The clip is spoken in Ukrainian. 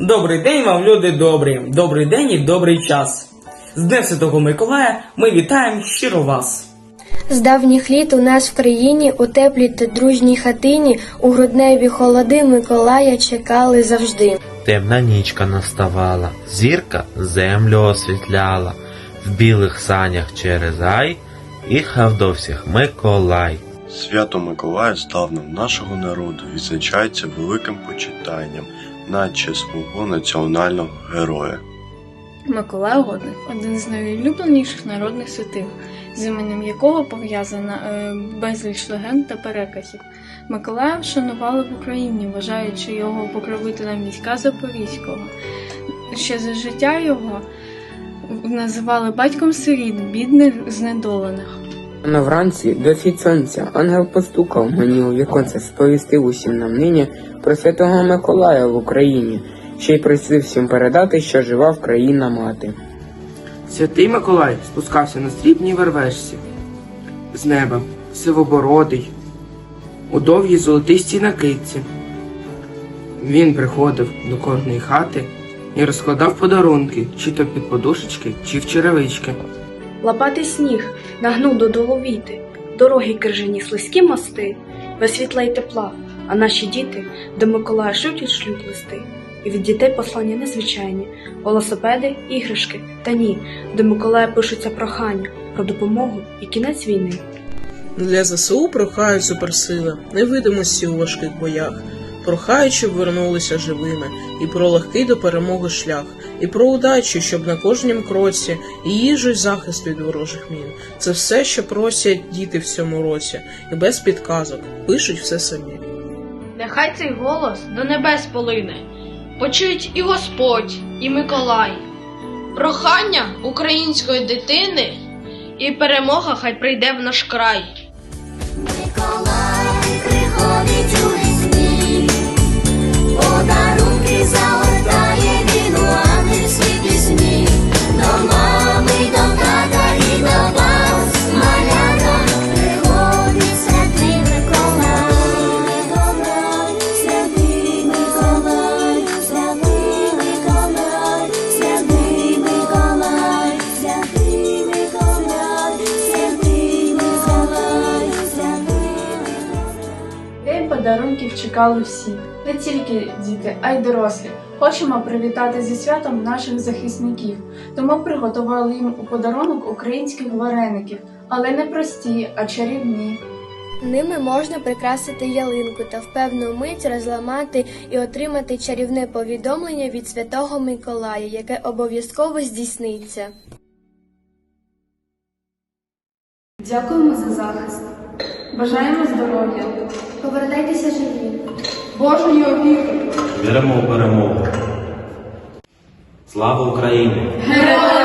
Добрий день вам, люди добрі, добрий день і добрий час. З Днем Святого Миколая ми вітаємо щиро вас. З давніх літ у нас в країні у теплій та дружній хатині у грудневі холоди Миколая чекали завжди. Темна нічка наставала, зірка землю освітляла, в білих санях через ай, їхав до всіх Миколай. Свято Миколая здавна нашого народу відзначається великим почитанням, наче свого національного героя. Миколай Угодник – один з найулюбленіших народних святих, з іменем якого пов'язана е, безліч легенд та переказів. Миколая вшанували в Україні, вважаючи його покровителем війська Запорізького. Ще за життя його називали батьком сиріт, бідних, знедолених. На вранці до схід сонця ангел постукав мені у віконце, сповістив усім нам нині про святого Миколая в Україні, ще й просив всім передати, що жива в країна мати. Святий Миколай спускався на срібній вервешці з неба, сивобородий, у довгій золотистій накидці. Він приходив до кожної хати і розкладав подарунки, чи то під подушечки, чи в черевички. Лопатий сніг нагнув додолу віти, дороги крижані слизькі мости, без світла й тепла, а наші діти до Миколая і шлють листи. І від дітей послання незвичайні, велосипеди, іграшки, та ні, до Миколая пишуться прохання про допомогу і кінець війни. Для ЗСУ прохають суперсили, невидимості у важких боях, прохають, щоб вернулися живими, і про легкий до перемоги шлях, і про удачу, щоб на кожнім кроці, і їжу й захист від ворожих мін. Це все, що просять діти в цьому році, і без підказок пишуть все самі. Нехай цей голос до небес полине, почують і Господь, і Миколай. Прохання української дитини, і перемога хай прийде в наш край. Миколай приходить у подарунків чекали всі, не тільки діти, а й дорослі. Хочемо привітати зі святом наших захисників, тому приготували їм у подарунок українських вареників, але не прості, а чарівні. Ними можна прикрасити ялинку та в певну мить розламати і отримати чарівне повідомлення від святого Миколая, яке обов'язково здійсниться. Дякуємо за захист. Бажаємо здоров'я, Повертайтеся живі. Божої опіки. Віримо у перемогу. Слава Україні! Героям